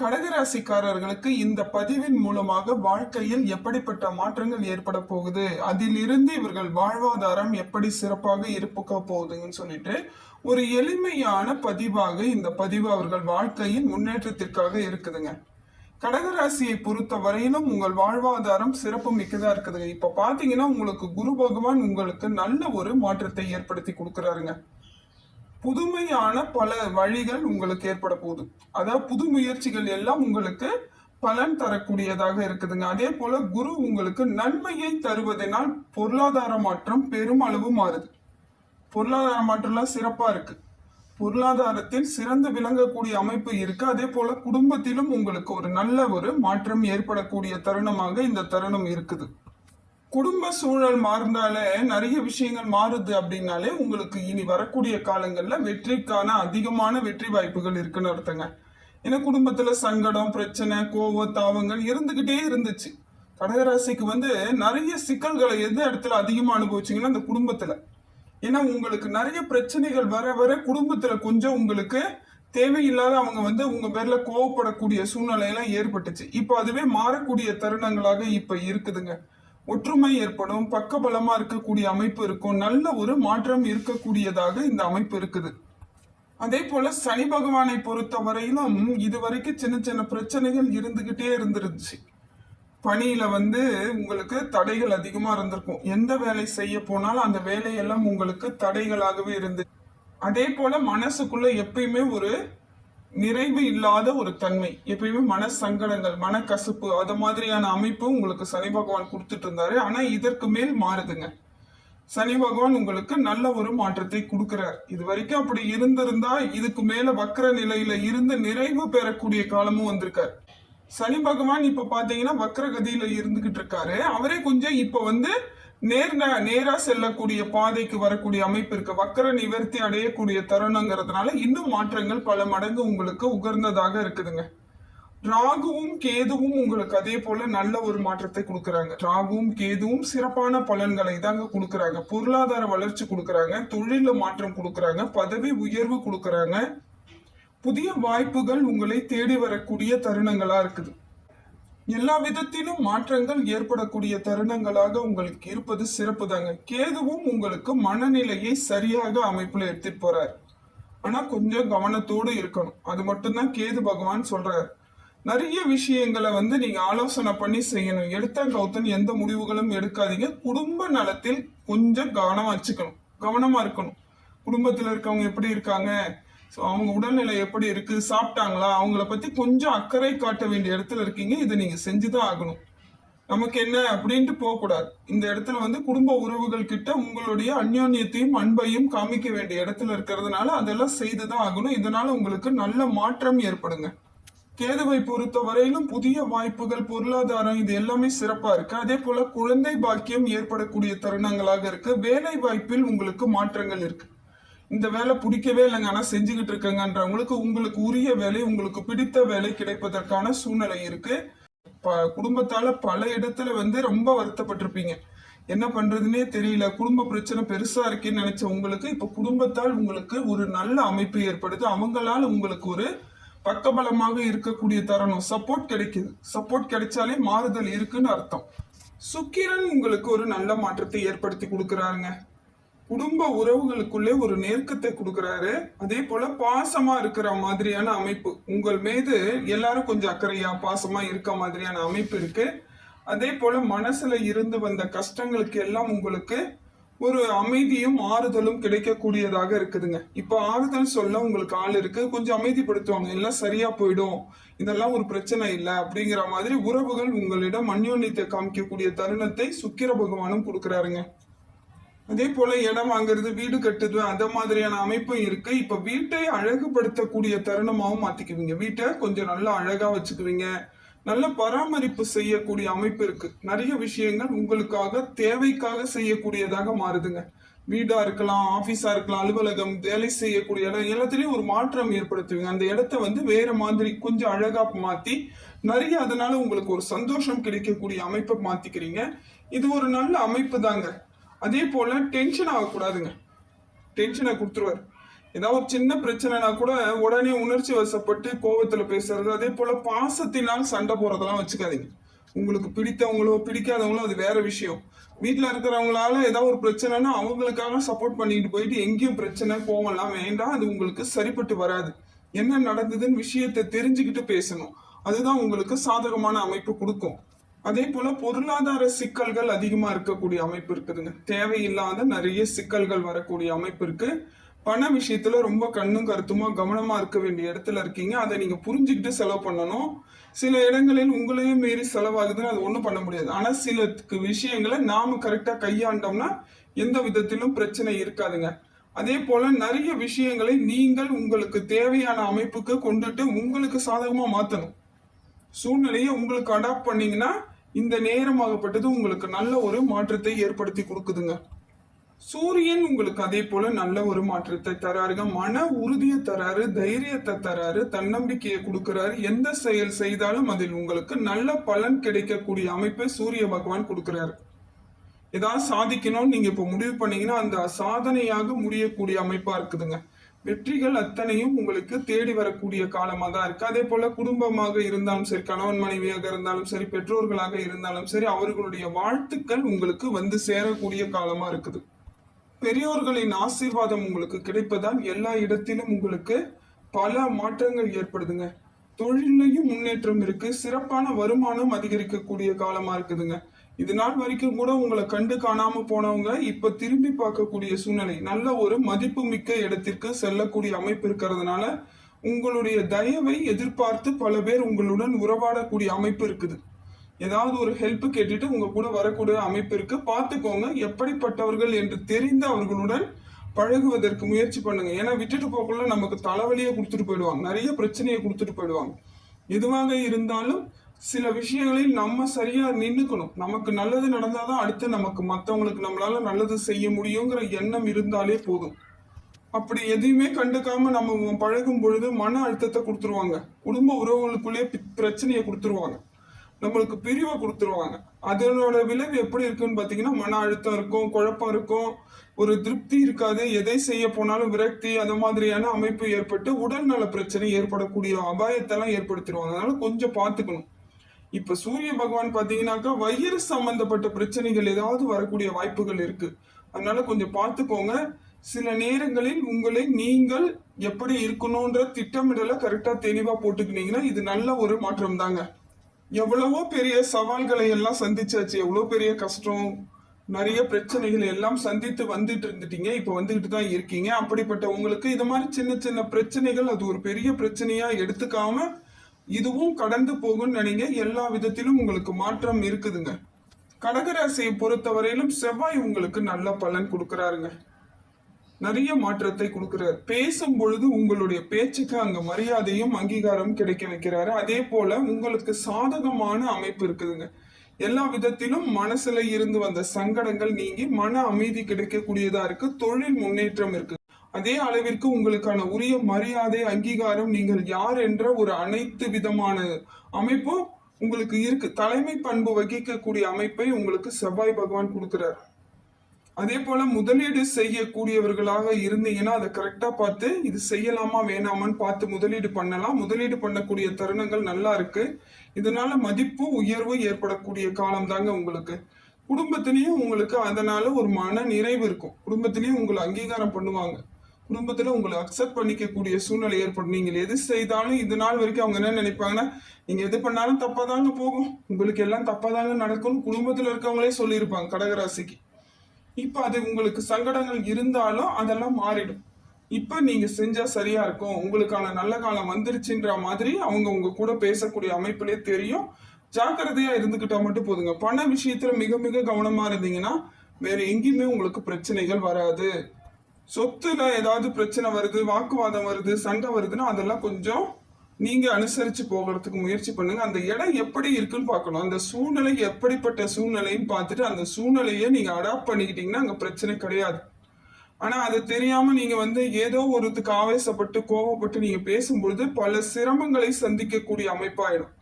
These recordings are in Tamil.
கடகராசிக்காரர்களுக்கு இந்த பதிவின் மூலமாக வாழ்க்கையில் எப்படிப்பட்ட மாற்றங்கள் ஏற்பட போகுது? அதிலிருந்து இவர்கள் வாழ்வாதாரம் எப்படி சிறப்பாக இருப்புக்க போகுதுன்னு சொல்லிட்டு ஒரு எளிமையான பதிவாக இந்த பதிவு அவர்கள் வாழ்க்கையின் முன்னேற்றத்திற்காக இருக்குதுங்க. கடகராசியை பொறுத்த வரையிலும் உங்கள் வாழ்வாதாரம் சிறப்பு மிக்கதா இருக்குதுங்க. இப்ப பாத்தீங்கன்னா உங்களுக்கு குரு பகவான் உங்களுக்கு நல்ல ஒரு மாற்றத்தை ஏற்படுத்தி கொடுக்குறாருங்க. புதுமையான பல வழிகள் உங்களுக்கு ஏற்பட போகுது. அதாவது புது முயற்சிகள் எல்லாம் உங்களுக்கு பலன் தரக்கூடியதாக இருக்குதுங்க. அதே போல குரு உங்களுக்கு நன்மையை தருவதனால் பொருளாதார மாற்றம் பெருமளவு மாறுது. பொருளாதார மாற்றம்லாம் சிறப்பா இருக்கு. பொருளாதாரத்தில் சிறந்து விளங்கக்கூடிய அமைப்பு இருக்கு. அதே போல குடும்பத்திலும் உங்களுக்கு ஒரு நல்ல ஒரு மாற்றம் ஏற்படக்கூடிய தருணமாக இந்த தருணம் இருக்குது. குடும்ப சூழல் மாறினாலே நிறைய விஷயங்கள் மாறுது அப்படின்னாலே உங்களுக்கு இனி வரக்கூடிய காலங்களில் வெற்றிக்கான அதிகமான வெற்றி வாய்ப்புகள் இருக்குன்னு அர்த்தங்க. ஏன்னா குடும்பத்தில் சங்கடம் பிரச்சனை கோவ தாவங்கள் இருந்துக்கிட்டே இருந்துச்சு. கடகராசிக்கு வந்து நிறைய சிக்கல்களை எந்த இடத்துல அதிகமாக அனுபவிச்சிங்கன்னா அந்த குடும்பத்தில். ஏன்னா உங்களுக்கு நிறைய பிரச்சனைகள் வர வர குடும்பத்தில் கொஞ்சம் உங்களுக்கு தேவையில்லாத அவங்க வந்து உங்கள் பேரில் கோவப்படக்கூடிய சூழ்நிலை எல்லாம் ஏற்பட்டுச்சு. இப்போ அதுவே மாறக்கூடிய தருணங்களாக இப்போ இருக்குதுங்க. ஒற்றுமை ஏற்படும் பக்கபலமா இருக்கக்கூடிய அமைப்பு இருக்கும் நல்ல ஒரு மாற்றம் இருக்கக்கூடியதாக இந்த அமைப்பு இருக்குது. அதே போல சனி பகவானை பொறுத்த வரையிலும் இதுவரைக்கும் சின்ன சின்ன பிரச்சனைகள் இருந்துகிட்டே இருந்துருச்சு பணியில வந்து உங்களுக்கு தடைகள் அதிகமா இருந்திருக்கும். எந்த வேலை செய்ய போனாலும் அந்த வேலையெல்லாம் உங்களுக்கு தடைகளாகவே இருந்து அதே போல மனசுக்குள்ள எப்பயுமே ஒரு நிறைவு இல்லாத ஒரு தன்மை. எப்பயுமே மன சங்கடங்கள் மனக்கசப்பு அது மாதிரியான அமைப்பு உங்களுக்கு சனி பகவான் கொடுத்துட்டு இருந்தாரு ஆனா இதற்கு மேல் மாறுதுங்க. சனி பகவான் உங்களுக்கு நல்ல ஒரு மாற்றத்தை கொடுக்கிறார். இது வரைக்கும் அப்படி இருந்திருந்தா இதுக்கு மேல வக்கர நிலையில இருந்து நிறைவு பெறக்கூடிய காலமும் வந்திருக்கார். சனி பகவான் இப்ப பாத்தீங்கன்னா வக்கர கதியில இருந்துகிட்டு இருக்காரு அவரே கொஞ்சம் இப்ப வந்து நேர் நேரா செல்லக்கூடிய பாதைக்கு வரக்கூடிய அமைப்பு இருக்கு வக்கர நிவர்த்தி அடையக்கூடிய தருணங்கிறதுனால இன்னும் மாற்றங்கள் பல மடங்கு உங்களுக்கு உகர்ந்ததாக இருக்குதுங்க. ராகுவும் கேதுவும் உங்களுக்கு அதே போல நல்ல ஒரு மாற்றத்தை கொடுக்குறாங்க. ராகுவும் கேதுவும் சிறப்பான பலன்களை தாங்க கொடுக்குறாங்க. பொருளாதார வளர்ச்சி கொடுக்குறாங்க. தொழில மாற்றம் கொடுக்குறாங்க. பதவி உயர்வு கொடுக்குறாங்க. புதிய வாய்ப்புகள் உங்களை தேடி வரக்கூடிய தருணங்களா இருக்குது. எல்லா விதத்திலும் மாற்றங்கள் ஏற்படக்கூடிய தருணங்களாக உங்களுக்கு இருப்பது சிறப்பு தாங்க கேதுவும் உங்களுக்கு மனநிலையை சரியாக அமைப்புல எடுத்துட்டு போறார். ஆனா கொஞ்சம் கவனத்தோடு இருக்கணும். அது மட்டும்தான் கேது பகவான் சொல்றாரு. நிறைய விஷயங்களை வந்து நீங்க ஆலோசனை பண்ணி செய்யணும். எடுத்த கௌத்தன் எந்த முடிவுகளும் எடுக்காதீங்க. குடும்ப நலத்தில் கொஞ்சம் கவனம் வச்சுக்கணும். கவனமா இருக்கணும். குடும்பத்துல இருக்கவங்க எப்படி இருக்காங்க? ஸோ அவங்க உடல்நிலை எப்படி இருக்கு சாப்பிட்டாங்களா அவங்கள பத்தி கொஞ்சம் அக்கறை காட்ட வேண்டிய இடத்துல இருக்கீங்க இதை நீங்க செஞ்சுதான் ஆகணும். நமக்கு என்ன அப்படின்ட்டு போகக்கூடாது. இந்த இடத்துல வந்து குடும்ப உறவுகள் கிட்ட உங்களுடைய அந்யோன்யத்தையும் அன்பையும் காமிக்க வேண்டிய இடத்துல இருக்கிறதுனால அதெல்லாம் செய்துதான் ஆகணும். இதனால உங்களுக்கு நல்ல மாற்றம் ஏற்படுங்க. கேதுவை பொறுத்த வரையிலும் புதிய வாய்ப்புகள் பொருளாதாரம் இது எல்லாமே சிறப்பா இருக்கு. அதே போல குழந்தை பாக்கியம் ஏற்படக்கூடிய தருணங்களாக இருக்கு. வேலை வாய்ப்பில் உங்களுக்கு மாற்றங்கள் இருக்கு. இந்த வேலை பிடிக்கவே இல்லைங்க. ஆனால் செஞ்சுக்கிட்டு இருக்கங்கன்றவங்களுக்கு உங்களுக்கு உரிய வேலை உங்களுக்கு பிடித்த வேலை கிடைப்பதற்கான சூழ்நிலை இருக்கு. ப- குடும்பத்தால பல இடத்துல வந்து ரொம்ப வருத்தப்பட்டிருப்பீங்க. என்ன பண்றதுன்னே தெரியல. குடும்ப பிரச்சனை பெருசா இருக்கேன்னு நினைச்ச உங்களுக்கு இப்ப குடும்பத்தால் உங்களுக்கு ஒரு நல்ல அமைப்பு ஏற்படுது. அவங்களால உங்களுக்கு ஒரு பக்கபலமாக இருக்கக்கூடிய தருணம். சப்போர்ட் கிடைக்குது. சப்போர்ட் கிடைச்சாலே மாறுதல் இருக்குன்னு அர்த்தம். சுக்கிரன் உங்களுக்கு ஒரு நல்ல மாற்றத்தை ஏற்படுத்தி கொடுக்குறாருங்க. குடும்ப உறவுகளுக்குள்ளே ஒரு நெருக்கத்தை கொடுக்குறாரு. அதே போல பாசமா இருக்கிற மாதிரியான அமைப்பு. உங்கள் மீது எல்லாரும் கொஞ்சம் அக்கறையா பாசமா இருக்க மாதிரியான அமைப்பு இருக்கு. அதே போல மனசுல இருந்து வந்த கஷ்டங்களுக்கு எல்லாம் உங்களுக்கு ஒரு அமைதியும் ஆறுதலும் கிடைக்கக்கூடியதாக இருக்குதுங்க. இப்போ ஆறுதல் சொல்ல உங்களுக்கு ஆள் இருக்கு. கொஞ்சம் அமைதிப்படுத்துவாங்க. எல்லாம் சரியா போயிடும். இதெல்லாம் ஒரு பிரச்சனை இல்லை. அப்படிங்கிற மாதிரி உறவுகள் உங்களிடம் அந்யோன்யத்தை காமிக்கக்கூடிய தருணத்தை சுக்கிர பகவானும் கொடுக்குறாருங்க. அதே போல இடம் வாங்குறது வீடு கட்டுது அந்த மாதிரியான அமைப்பும் இருக்கு. இப்ப வீட்டை அழகுபடுத்தக்கூடிய தருணமாகவும் மாத்திக்குவீங்க. வீட்டை கொஞ்சம் நல்லா அழகா வச்சுக்குவீங்க. நல்ல பராமரிப்பு செய்யக்கூடிய அமைப்பு இருக்கு. நிறைய விஷயங்கள் உங்களுக்காக தேவைக்காக செய்யக்கூடியதாக மாறுதுங்க. வீடா இருக்கலாம் ஆபீஸா இருக்கலாம் அலுவலகம் வேலை செய்யக்கூடிய இடம் எல்லாத்துலயும் ஒரு மாற்றம் ஏற்படுத்துவீங்க. அந்த இடத்த வந்து வேற மாதிரி கொஞ்சம் அழகா மாத்தி நிறைய அதனால உங்களுக்கு ஒரு சந்தோஷம் கிடைக்கக்கூடிய அமைப்பை மாத்திக்கிறீங்க. இது ஒரு நல்ல அமைப்பு தாங்க அதே போல டென்ஷன் ஆகக்கூடாதுங்க. டென்ஷனை கொடுத்துருவார். ஏதாவது ஒரு சின்ன பிரச்சனைனா கூட உடனே உணர்ச்சி வசப்பட்டு கோபத்தில் பேசுறது அதே போல பாசத்தினால் சண்டை போறதெல்லாம் வச்சுக்காதீங்க. உங்களுக்கு பிடித்தவங்களோ பிடிக்காதவங்களோ அது வேற விஷயம். வீட்டில் இருக்கிறவங்களால ஏதாவது ஒரு பிரச்சனைனா அவங்களுக்காக சப்போர்ட் பண்ணிட்டு போயிட்டு எங்கேயும் பிரச்சனை கோவம்லாம் வேண்டாம். அது உங்களுக்கு சரிப்பட்டு வராது. என்ன நடந்ததுன்னு விஷயத்தை தெரிஞ்சுக்கிட்டு பேசணும். அதுதான் உங்களுக்கு சாதகமான அமைப்பு கொடுக்கும். அதே போல பொருளாதார சிக்கல்கள் அதிகமா இருக்கக்கூடிய அமைப்பு இருக்குதுங்க. தேவையில்லாத நிறைய சிக்கல்கள் வரக்கூடிய அமைப்பு இருக்கு. பண விஷயத்துல ரொம்ப கண்ணும் கருத்துமா கவனமா இருக்க வேண்டிய இடத்துல இருக்கீங்க. அதை நீங்க புரிஞ்சுக்கிட்டு செலவு பண்ணணும். சில இடங்களில் உங்களையும் மீறி செலவாகுதுன்னு அது ஒண்ணும் பண்ண முடியாது. ஆனா சில விஷயங்களை நாம கரெக்டா கையாண்டோம்னா எந்த விதத்திலும் பிரச்சனை இருக்காதுங்க. அதே போல நிறைய விஷயங்களை நீங்கள் உங்களுக்கு தேவையான அமைப்புக்கு கொண்டுட்டு உங்களுக்கு சாதகமா மாத்தணும். சூழ்நிலையை உங்களுக்கு அடாப்ட் பண்ணீங்கன்னா இந்த நேரமாகப்பட்டது உங்களுக்கு நல்ல ஒரு மாற்றத்தை ஏற்படுத்தி கொடுக்குதுங்க. சூரியன் உங்களுக்கு அதே போல நல்ல ஒரு மாற்றத்தை தராருங்க. மன உறுதியை தராரு தைரியத்தை தராரு தன்னம்பிக்கையை கொடுக்கறாரு. எந்த செயல் செய்தாலும் அதில் உங்களுக்கு நல்ல பலன் கிடைக்கக்கூடிய அமைப்பை சூரிய பகவான் கொடுக்கிறாரு. ஏதாவது சாதிக்கணும்னு நீங்க இப்போ முடிவு பண்ணீங்கன்னா அந்த சாதனையாக முடியக்கூடிய அமைப்பா இருக்குதுங்க. வெற்றிகள் அத்தனையும் உங்களுக்கு தேடி வரக்கூடிய காலமாக தான் இருக்கு. அதே போல குடும்பமாக இருந்தாலும் சரி கணவன் மனைவியாக இருந்தாலும் சரி பெற்றோர்களாக இருந்தாலும் சரி அவர்களுடைய வாழ்த்துக்கள் உங்களுக்கு வந்து சேரக்கூடிய காலமா இருக்குது. பெரியோர்களின் ஆசீர்வாதம் உங்களுக்கு கிடைப்பதால் எல்லா இடத்திலும் உங்களுக்கு பல மாற்றங்கள் ஏற்படுதுங்க. தொழிலையும் முன்னேற்றம் இருக்கு. சிறப்பான வருமானம் அதிகரிக்கக்கூடிய காலமா இருக்குதுங்க. இது நாள் வரைக்கும் கூட உங்களை கண்டு காணாம போனவங்க இப்ப திரும்பி பார்க்கக்கூடிய சூழ்நிலை. நல்ல ஒரு மதிப்பு மிக்க இடத்திற்கு செல்லக்கூடிய அமைப்பு இருக்கிறதுனால உங்களுடைய தயவை எதிர்பார்த்து பல பேர் உங்களுடன் உறவாடக்கூடிய அமைப்பு இருக்குது. ஏதாவது ஒரு ஹெல்ப் கேட்டுட்டு உங்க கூட வரக்கூடிய அமைப்பு இருக்கு. பார்த்துக்கோங்க. எப்படிப்பட்டவர்கள் என்று தெரிந்து அவர்களுடன் பழகுவதற்கு முயற்சி பண்ணுங்க. ஏன்னா விட்டுட்டு போக்குள்ள நமக்கு தலைவலியை கொடுத்துட்டு போயிடுவாங்க. நிறைய பிரச்சனையை கொடுத்துட்டு போயிடுவாங்க. எதுவாக இருந்தாலும் சில விஷயங்களில் நம்ம சரியா நின்றுக்கணும் நமக்கு நல்லது நடந்தாதான் அடுத்து நமக்கு மற்றவங்களுக்கு நம்மளால நல்லது செய்ய முடியுங்கிற எண்ணம் இருந்தாலே போதும். அப்படி எதையுமே கண்டுக்காம நம்ம பழகும் பொழுது மன அழுத்தத்தை கொடுத்துருவாங்க. குடும்ப உறவுகளுக்குள்ளேயே பி- பிரச்சனையை கொடுத்துருவாங்க. நம்மளுக்கு பிரிவை கொடுத்துருவாங்க. அதனோட விளைவு எப்படி இருக்குன்னு பார்த்தீங்கன்னா மன அழுத்தம் இருக்கும் குழப்பம் இருக்கும் ஒரு திருப்தி இருக்காது. எதை செய்ய போனாலும் விரக்தி அந்த மாதிரியான அமைப்பு ஏற்பட்டு உடல்நல பிரச்சனை ஏற்படக்கூடிய அபாயத்தெல்லாம் ஏற்படுத்திடுவாங்க அதனால கொஞ்சம் பார்த்துக்கணும். இப்ப சூரிய பகவான் பார்த்தீங்கன்னாக்கா வயிறு சம்பந்தப்பட்ட பிரச்சனைகள் ஏதாவது வரக்கூடிய வாய்ப்புகள் இருக்கு. அதனால கொஞ்சம் பார்த்துக்கோங்க. சில நேரங்களில் உங்களை நீங்கள் எப்படி இருக்கணும்ன்ற திட்டமிடலை கரெக்டா தெளிவா போட்டுக்கினீங்கன்னா இது நல்ல ஒரு மாற்றம் தாங்க எவ்வளவோ பெரிய சவால்களை எல்லாம் சந்திச்சாச்சு. எவ்வளோ பெரிய கஷ்டம் நிறைய பிரச்சனைகள் எல்லாம் சந்தித்து வந்துட்டு இருந்துட்டீங்க. இப்போ வந்துகிட்டு தான் இருக்கீங்க. அப்படிப்பட்ட உங்களுக்கு இது மாதிரி சின்ன சின்ன பிரச்சனைகள் அது ஒரு பெரிய பிரச்சனையா எடுத்துக்காம இதுவும் கடந்து போகும்னு நினைங்க. எல்லா விதத்திலும் உங்களுக்கு மாற்றம் இருக்குதுங்க. கடகராசியை பொறுத்தவரையிலும் செவ்வாய் உங்களுக்கு நல்ல பலன் கொடுக்கறாருங்க. நிறைய மாற்றத்தை கொடுக்கிறார் பேசும் பொழுது உங்களுடைய பேச்சுக்கு அங்க மரியாதையும் அங்கீகாரம் கிடைக்க வைக்கிறாரு. அதே போல உங்களுக்கு சாதகமான அமைப்பு இருக்குதுங்க. எல்லா விதத்திலும் மனசுல இருந்து வந்த சங்கடங்கள் நீங்கி மன அமைதி கிடைக்கக்கூடியதா இருக்கு. தொழில் முன்னேற்றம் இருக்கு. அதே அளவிற்கு உங்களுக்கான உரிய மரியாதை அங்கீகாரம் நீங்கள் யார் என்ற ஒரு அனைத்து விதமான அமைப்பும் உங்களுக்கு இருக்கு. தலைமை பண்பு வகிக்கக்கூடிய அமைப்பை உங்களுக்கு செவ்வாய் பகவான் கொடுக்கிறார். அதே போல முதலீடு செய்யக்கூடியவர்களாக இருந்தீங்கன்னா அதை கரெக்டா பார்த்து இது செய்யலாமா வேணாமான்னு பார்த்து முதலீடு பண்ணலாம். முதலீடு பண்ணக்கூடிய தருணங்கள் நல்லா இருக்கு. இதனால மதிப்பு உயர்வு ஏற்படக்கூடிய காலம் தாங்க உங்களுக்கு. குடும்பத்திலையும் உங்களுக்கு அதனால ஒரு மன நிறைவு இருக்கும். குடும்பத்திலையும் உங்களை அங்கீகாரம் பண்ணுவாங்க. குடும்பத்துல உங்களை அக்செப்ட் பண்ணிக்கக்கூடிய சூழ்நிலை ஏற்படும். நீங்கள் எது செய்தாலும் இது நாள் வரைக்கும் அவங்க என்ன நினைப்பாங்கன்னா நீங்க எது பண்ணாலும் தப்பாதாங்க போகும். உங்களுக்கு எல்லாம் தப்பாதாங்க நடக்கும்னு குடும்பத்துல இருக்கவங்களே சொல்லியிருப்பாங்க கடகராசிக்கு. இப்போ அது உங்களுக்கு சங்கடங்கள் இருந்தாலும் அதெல்லாம் மாறிடும். இப்போ நீங்கள் செஞ்சால் சரியாக இருக்கும். உங்களுக்கான நல்ல காலம் வந்துருச்சுன்ற மாதிரி அவங்க உங்க கூட பேசக்கூடிய அமைப்பிலே தெரியும். ஜாக்கிரதையாக இருந்துக்கிட்டால் மட்டும் போதுங்க. பண விஷயத்தில் மிக மிக கவனமாக இருந்தீங்கன்னா வேறு எங்கேயுமே உங்களுக்கு பிரச்சனைகள் வராது. சொத்துல ஏதாவது பிரச்சனை வருது வாக்குவாதம் வருது சண்டை வருதுன்னா அதெல்லாம் கொஞ்சம் நீங்க அனுசரிச்சு போகிறதுக்கு முயற்சி பண்ணுங்க. அந்த இடம் எப்படி இருக்குன்னு பார்க்கணும். அந்த சூழ்நிலை எப்படிப்பட்ட சூழ்நிலைன்னு பார்த்துட்டு அந்த சூழ்நிலையை நீங்க அடாப்ட் பண்ணிக்கிட்டீங்கன்னா அங்க பிரச்சனை கிடையாது. ஆனா அது தெரியாம நீங்க வந்து ஏதோ ஒருத்துக்கு ஆவேசப்பட்டு கோவப்பட்டு நீங்க பேசும்பொழுது பல சிரமங்களை சந்திக்கக்கூடிய அமைப்பாயிடும்.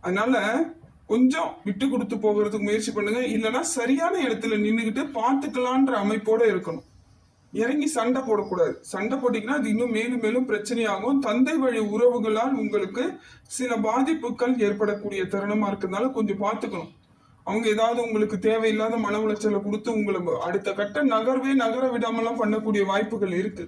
அதனால கொஞ்சம் விட்டு கொடுத்து போகிறதுக்கு முயற்சி பண்ணுங்க. இல்லைன்னா சரியான இடத்துல நின்றுக்கிட்டு பார்த்துக்கலான்ற அமைப்போட இருக்கணும். இறங்கி சண்டை போடக்கூடாது. சண்டை போட்டீங்கன்னா அது இன்னும் மேலும் மேலும் பிரச்சனையாகும். தந்தை வழி உறவுகளால் உங்களுக்கு சில பாதிப்புகள் ஏற்படக்கூடிய தருணமா இருக்கிறதுனால கொஞ்சம் பார்த்துக்கணும். அவங்க ஏதாவது உங்களுக்கு தேவையில்லாத மன உளைச்சலை கொடுத்து உங்களை அடுத்த கட்ட நகர்வே நகர விடாமலாம் பண்ணக்கூடிய வாய்ப்புகள் இருக்கு.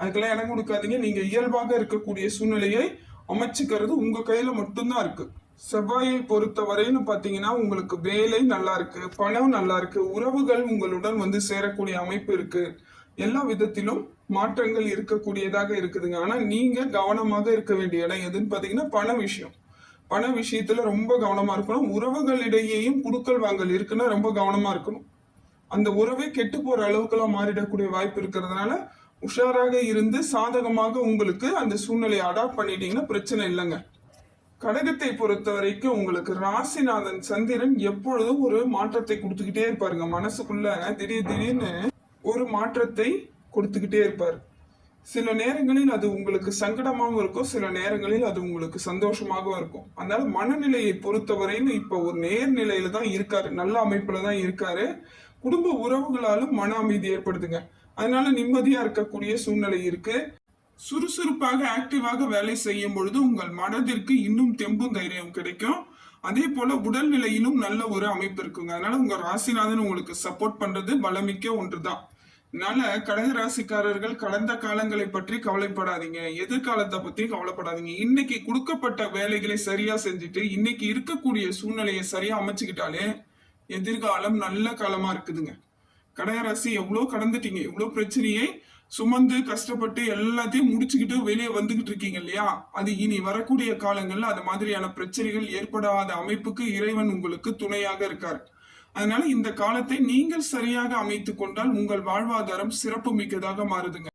அதுக்கெல்லாம் இடம் கொடுக்காதீங்க. நீங்க இயல்பாக இருக்கக்கூடிய சூழ்நிலையை அமைச்சுக்கிறது உங்க கையில மட்டும்தான் இருக்கு. செவ்வாயை பொறுத்த வரையிலும் பாத்தீங்கன்னா உங்களுக்கு வேலை நல்லா இருக்கு பணம் நல்லா இருக்கு உறவுகள் உங்களுடன் வந்து சேரக்கூடிய அமைப்பு இருக்கு. எல்லா விதத்திலும் மாற்றங்கள் இருக்கக்கூடியதாக இருக்குதுங்க. ஆனா நீங்க கவனமாக இருக்க வேண்டிய இடம் எதுன்னு பாத்தீங்கன்னா பண விஷயம். பண விஷயத்துல ரொம்ப கவனமா இருக்கணும். உறவுகளிடையேயும் குடுக்கல் வாங்கல் இருக்குன்னா ரொம்ப கவனமா இருக்கணும். அந்த உறவே கெட்டு போற அளவுக்குலாம் மாறிடக்கூடிய வாய்ப்பு இருக்கிறதுனால உஷாராக இருந்து சாதகமாக உங்களுக்கு அந்த சூழ்நிலையை அடாப்ட் பண்ணிட்டீங்கன்னா பிரச்சனை இல்லைங்க. கடகத்தை பொறுத்த வரைக்கும் உங்களுக்கு ராசிநாதன் சந்திரன் எப்பொழுதும் ஒரு மாற்றத்தை கொடுத்துக்கிட்டே இருப்பாருங்க. மனசுக்குள்ள திடீர் திடீர்னு ஒரு மாற்றத்தை கொடுத்துக்கிட்டே இருப்பார். சில நேரங்களில் அது உங்களுக்கு சங்கடமாகவும் இருக்கும். சில நேரங்களில் அது உங்களுக்கு சந்தோஷமாகவும் இருக்கும். அதனால மனநிலையை பொறுத்தவரையும் இப்போ ஒரு நேர்நிலையில தான் இருக்காரு. நல்ல அமைப்புல தான் இருக்காரு. குடும்ப உறவுகளாலும் மன அமைதி ஏற்படுத்துங்க அதனால நிம்மதியா இருக்கக்கூடிய சூழ்நிலை இருக்கு. சுறுசுறுப்பாக ஆக்டிவாக வேலை செய்யும் பொழுது உங்கள் மனதிற்கு இன்னும் தெம்பும் தைரியம் கிடைக்கும். அதே போல உடல்நிலையிலும் நல்ல ஒரு அமைப்பு இருக்குங்க. அதனால உங்க ராசிநாதன் உங்களுக்கு சப்போர்ட் பண்றது பலமிக்க ஒன்றுதான். அதனால கடக ராசிக்காரர்கள் கடந்த காலங்களை பற்றி கவலைப்படாதீங்க. எதிர்காலத்தை பத்தி கவலைப்படாதீங்க. இன்னைக்கு கொடுக்கப்பட்ட வேலைகளை சரியா செஞ்சுட்டு இன்னைக்கு இருக்கக்கூடிய சூழ்நிலையை சரியா அமைச்சுக்கிட்டாலே எதிர்காலம் நல்ல காலமா இருக்குதுங்க. கடகராசி எவ்வளோ கடந்துட்டீங்க எவ்வளோ பிரச்சனையை சுமந்து கஷ்டப்பட்டு எல்லாத்தையும் முடிச்சுக்கிட்டு வெளியே வந்துகிட்டு இருக்கீங்க இல்லையா? அது இனி வரக்கூடிய காலங்கள்ல அது மாதிரியான பிரச்சனைகள் ஏற்படாத அமைப்புக்கு இறைவன் உங்களுக்கு துணையாக இருக்கார். அதனால இந்த காலத்தை நீங்கள் சரியாக அமைத்துக் கொண்டால் உங்கள் வாழ்வாதாரம் சிறப்பு மிக்கதாக மாறுதுங்க.